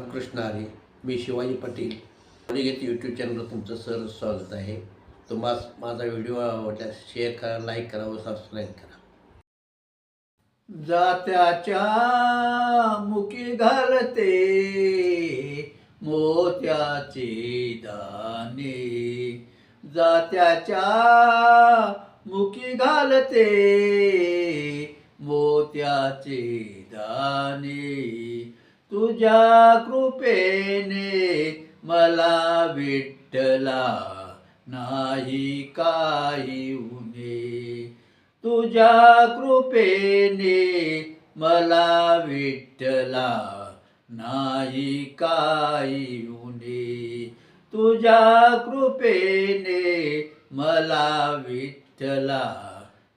रामकृष्ण हरी मी शिवाजी पाटील. गीत यूट्यूब चॅनलवर तुमचं सर स्वागत आहे. तुम्हाला माझा व्हिडिओ आवडल्यास शेअर करा लाईक करा व सबस्क्राईब करा. जात्याच्या मुखी घालते मोत्याचे दाने जात्याच्या मुखी घालते मोत्याचे दाने तुझ्या कृपेने मला विठ्ठला नाही काही उणे तुझ्या कृपेने मला विठ्ठला नाही काही उणे तुझ्या कृपेने मला विठ्ठला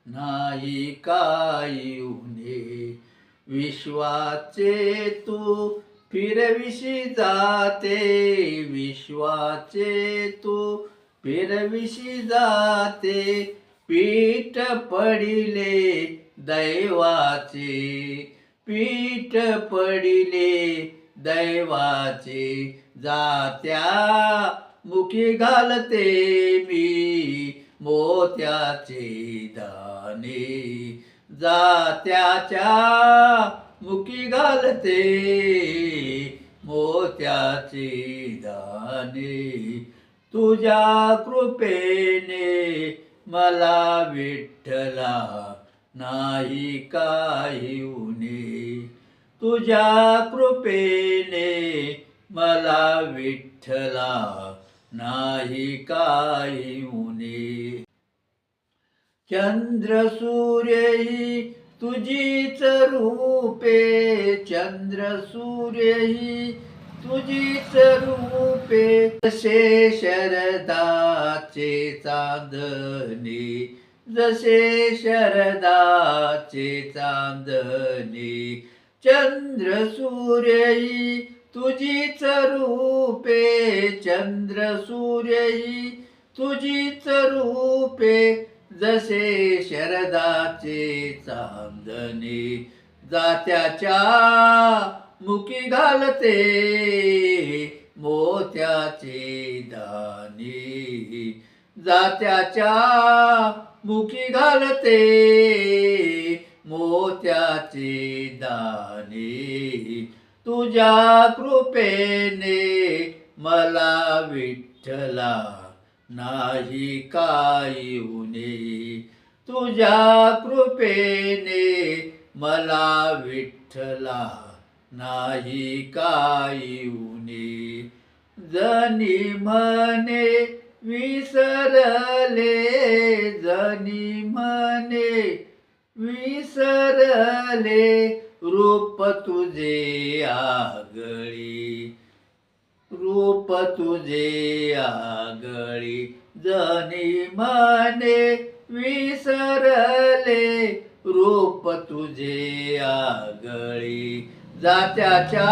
नाही काही उणे विश्वाचे तू फिरविशी जाते. विश्वाचे तू फिरविशी जाते. पीठ पडिले दैवाचे. पीठ पडिले दैवाचे. जात्या मुखी घालते मी. मोत्याचे दाने जात्याच्या मुखी घालते मोत्याचे दाने तुझ्या कृपेने मला विठ्ठला नाही काही उणे. तुझ्या कृपेने मला विठ्ठला नाही काही उणे. चंद्र सूर्यही तुझीच रूपे चंद्र सूर्यही तुझीच रूपे जसे शरदाचे चांदणी जसे शरदाचे चांदणी चंद्र सूर्यही तुझीच रूपे चंद्र सूर्यही तुझीच रूपे जसे शरदाचे चांदणे जात्याच्या मुखी घालते मोत्याचे दाणे जात्याच्या मुखी घालते मोत्याचे दाणे. तुझ्या कृपेने मला विठ्ठला नाही काही उणे तुझ्या कृपेने मला विठ्ठला नाही काही उणे जनी म्हणे विसरले जनी म्हणे विसरले रूप तुझे आगळी. रूप तुझे आगळी जनी मने विसरले रूप तुझे आगळी जात्याच्या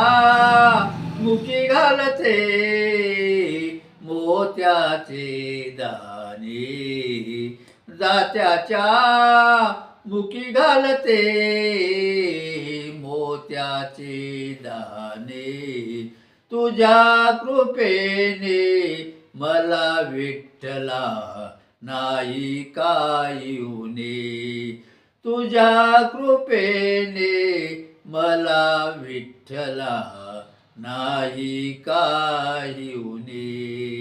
मुखी घालते मोत्याचे दाणे जात्याच्या मुखी घालते मोत्याचे दाणे तुझ्या कृपेने मला विठ्ठला नाही काही उणे. तुझ्या कृपेने मला विठ्ठला नाही काही उणे.